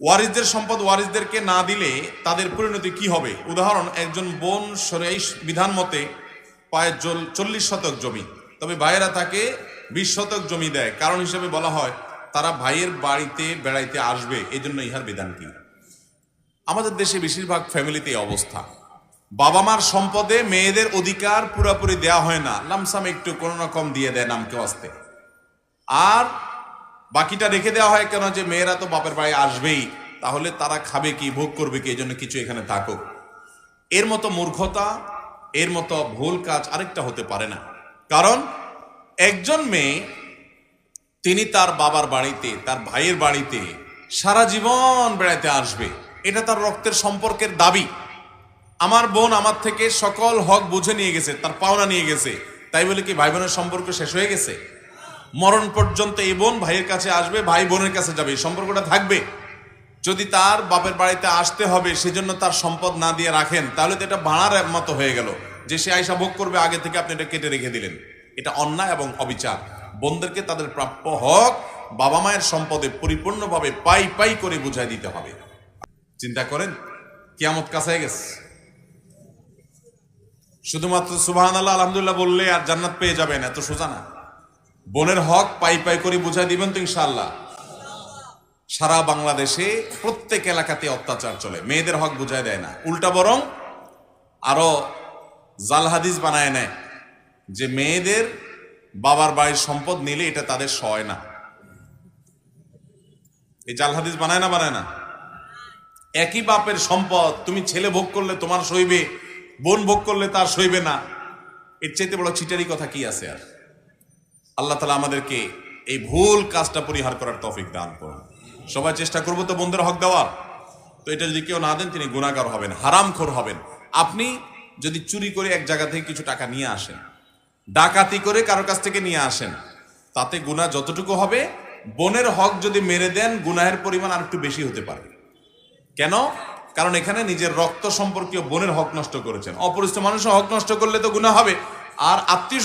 ওয়ারিসদের সম্পদ ওয়ারিসদেরকে না দিলে তাদের পরিণতি কি হবে? উদাহরণ, একজন বোন সরাই বিধান মতে পায় চল্লিশ শতক জমি। তবে ভাইয়েরা তাকে বিশ শতক জমি দেয়। কারণ হিসেবে বলা হয়, তারা ভাইয়ের বাড়িতে বেড়াইতে আসবে। এই জন্য ইহার বিধান কি? আমাদের দেশে বেশিরভাগ ফ্যামিলিতে অবস্থা। বাবা মার সম্পদে মেয়েদের অধিকার পুরোপুরি দেয়া হয় না। লামসাম একটু কোনো রকম দিয়ে দেয় নামকে আসতে আর বাকিটা রেখে দেওয়া হয় কেন যে মেয়েরা তো বাপের বাড়ি আসবেই, তাহলে তারা খাবে কি, ভোগ করবে কি এই জন্য কিছু এখানে থাকুক। এর মতো মূর্খতা, এর মতো ভুল কাজ আরেকটা হতে পারে না। কারণ একজন মেয়ে, তিনি তার বাবার বাড়িতে, তার ভাইয়ের বাড়িতে সারা জীবন বেড়াতে আসবে। এটা তার রক্তের সম্পর্কের দাবি। আমার বোন আমার থেকে সকল হক বুঝে নিয়ে গেছে, তার পাওনা নিয়ে গেছে, তাই বলে কি ভাই বোনের সম্পর্ক শেষ হয়ে গেছে? মরণ পর্যন্ত এই বোন ভাইয়ের কাছে আসবে, ভাই বোনের কাছে যাবে। এই সম্পর্কটা থাকবে। যদি তার বাপের বাড়িতে আসতে হবে, সেজন্য তার সম্পদ না দিয়ে রাখেন, তাহলে তো এটা ভাড়ার মতো হয়ে গেল। যে সে আয়সা ভোগ করবে, আগে থেকে আপনি এটা কেটে রেখে দিলেন। এটা অন্যায় এবং অবিচার। বোনদেরকে তাদের প্রাপ্য হক বাবা মায়ের সম্পদে পরিপূর্ণভাবে পাই পাই করে বুঝাই দিতে হবে। চিন্তা করেন, কিয়ামত কাছায় গেছে। শুধুমাত্র সুবাহান আল্লাহ আলহামদুলিল্লাহ বললে আর জান্নাত পেয়ে যাবেন, এত সোজা না। বোনের হক পাই পাই করে বুঝাই দিবেন তো ইনশাআল্লাহ। সারা বাংলাদেশে প্রত্যেক এলাকাতে অত্যাচার চলে, মেয়েদের হক বুঝাই দেয় না। উল্টা বরং আরও জাল হাদিস বানায় নেয় যে মেয়েদের বাবার বাড়ির সম্পদ নিলে এটা তাদের সয় না। এই জাল হাদিস বানায় না বানায় না? একই বাপের সম্পদ তুমি ছেলে ভোগ করলে তোমার সইবে, বোন ভোগ করলে তার সইবে না। এর চাইতে বড় চিটারি কথা কি আছে আর? আল্লাহ তালা আমাদেরকে এই ভুল কাজটা পরিহার করার তৌফিক দান করুন। সবাই চেষ্টা করব তো বন্ধুরা হক দেওয়ার। তো এটা যদি কেউ না দেন, তিনি গুণাগার হবেন, হারামখোর হবেন। আপনি যদি চুরি করে এক জায়গা থেকে কিছু টাকা নিয়ে আসেন, ডাকাতি করে কারোর কাছ থেকে নিয়ে আসেন, তাতে গুণা যতটুকু হবে, বোনের হক যদি মেরে দেন, গুনাহের পরিমাণ আর একটু বেশি হতে পারে। কেন? কারণ এখানে নিজের রক্ত সম্পর্কীয় বোনের হক নষ্ট করেছেন। অপরিচিত মানুষের হক নষ্ট করলে তো গুণা হবে। আর আত্মীয়